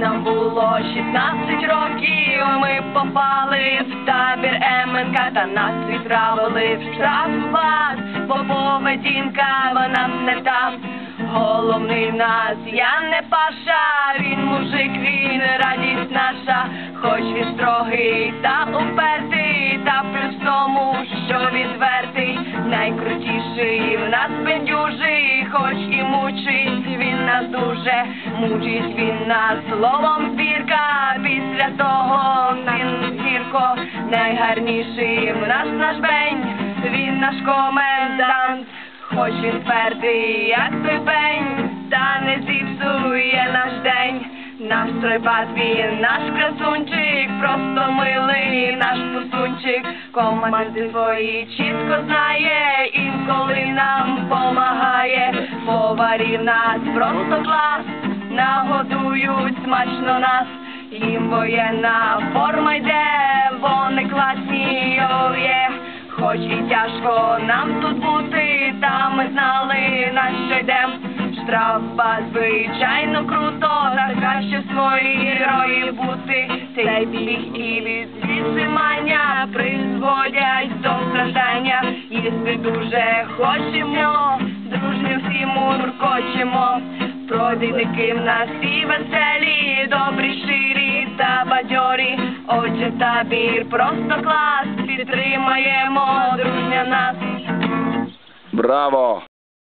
нам було 16 років, ми попали в табір МНК та нас відправили в штрафбат, бо поведінка вона не та. Головний нас, я не паша, він мужик, він радість наша, хоч він строгий та упертий, та плюс тому, що відвертий, найкрутіший в нас бендюжий, хоч і мучить він нас дуже, мучить він нас словом зірка, після того він гірко, найгарніший в нас наш бень, він наш комендант. Хоч він твердий, як пень, та не зіпсує наш день. Наш стройбат, він наш красунчик, просто милий наш пусунчик. Команди свої чітко знає, інколи нам помагає. Поварів нас просто клас, нагодують смачно нас. Їм воєнна форма йде, вони класні, є. Хоч і тяжко нам тут бути, та ми знали, на що йдем. Штрафба, звичайно, круто, та краще свої герої бути. Цей біг і відсимання призводять до страждання. Якщо дуже хочемо, дружньо всі муркочемо. Провідники в нас всі веселі, добрі, ширі та бадьорі. Отже, табір просто клас, підтримаємо дружня нас. Браво!